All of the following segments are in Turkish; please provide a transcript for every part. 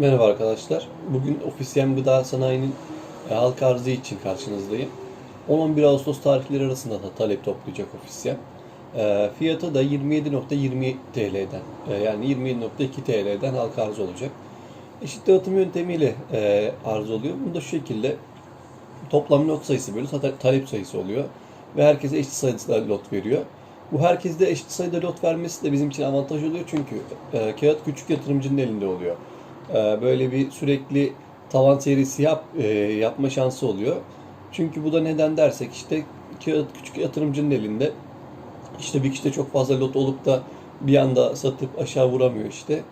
Merhaba arkadaşlar. Bugün Ofisiyem Gıda Sanayi'nin e, halka arzı için karşınızdayım. 10-11 Ağustos tarihleri arasında da talep toplayacak Ofisiyem. E, fiyatı da 27.20 TL'den e, yani 27.2 TL'den halka arz olacak. Eşit dağıtım yöntemiyle e, arz oluyor. Bu da şu şekilde toplam lot sayısı bölü ta- talep sayısı oluyor. Ve herkese eşit sayıda lot veriyor. Bu herkeste eşit sayıda lot vermesi de bizim için avantaj oluyor çünkü e, kağıt küçük yatırımcının elinde oluyor. E, böyle bir sürekli tavan serisi yap e, yapma şansı oluyor. Çünkü bu da neden dersek işte kağıt küçük yatırımcının elinde. İşte bir kişide çok fazla lot olup da bir anda satıp aşağı vuramıyor işte.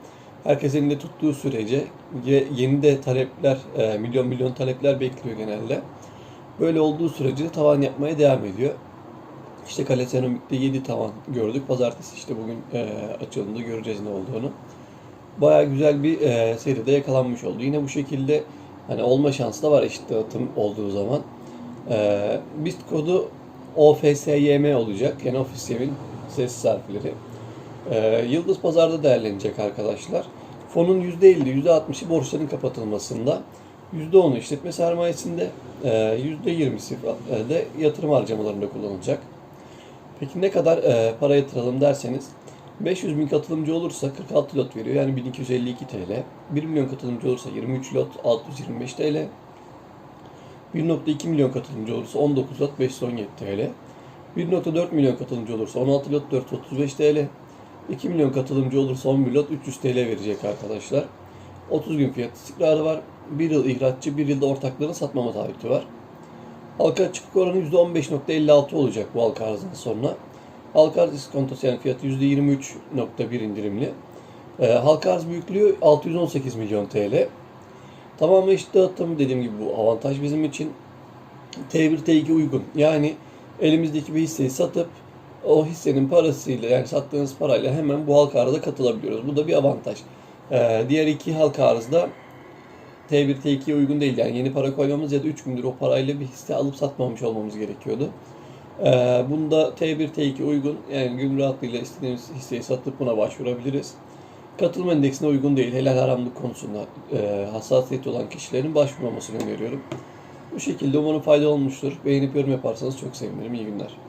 Herkes elinde tuttuğu sürece ye- yeni de talepler, e, milyon milyon talepler bekliyor genelde. Böyle olduğu sürece tavan yapmaya devam ediyor. İşte Kale Seramik'te 7 tavan gördük. Pazartesi işte bugün e, açılımda göreceğiz ne olduğunu. Baya güzel bir e, seride yakalanmış oldu. Yine bu şekilde hani olma şansı da var eşit dağıtım olduğu zaman. E, BIST kodu OFSYM olacak. Yani Ofisiyem'in ses harfleri. E, Yıldız Pazar'da değerlenecek arkadaşlar. Fonun %50, %60'ı borçların kapatılmasında. %10'u işletme sermayesinde, e, %20'si de yatırım harcamalarında kullanılacak. Peki ne kadar e, para yatıralım derseniz 500 bin katılımcı olursa 46 lot veriyor yani 1252 TL. 1 milyon katılımcı olursa 23 lot 625 TL. 1.2 milyon katılımcı olursa 19 lot 517 TL. 1.4 milyon katılımcı olursa 16 lot 435 TL. 2 milyon katılımcı olursa 11 lot 300 TL verecek arkadaşlar. 30 gün fiyat istikrarı var. 1 yıl ihraççı, 1 yılda ortakların satmama taahhütü var. Halka açıklık oranı %15.56 olacak bu halka arzından sonra. Halka arz iskontosu yani fiyatı %23.1 indirimli. Ee, halka arz büyüklüğü 618 milyon TL. Tamamen eşit dağıtım dediğim gibi bu avantaj bizim için. T1 T2 uygun. Yani elimizdeki bir hisseyi satıp o hissenin parasıyla yani sattığınız parayla hemen bu halka arıza katılabiliyoruz. Bu da bir avantaj. Ee, diğer iki halka arzda T1 T2'ye uygun değil. Yani yeni para koymamız ya da 3 gündür o parayla bir hisse alıp satmamış olmamız gerekiyordu. Ee, bunda T1 T2 uygun. Yani gün rahatlığıyla istediğimiz hisseyi satıp buna başvurabiliriz. Katılım endeksine uygun değil. Helal haramlık konusunda e, hassasiyeti olan kişilerin başvurmamasını öneriyorum. Bu şekilde umarım fayda olmuştur. Beğenip yorum yaparsanız çok sevinirim. İyi günler.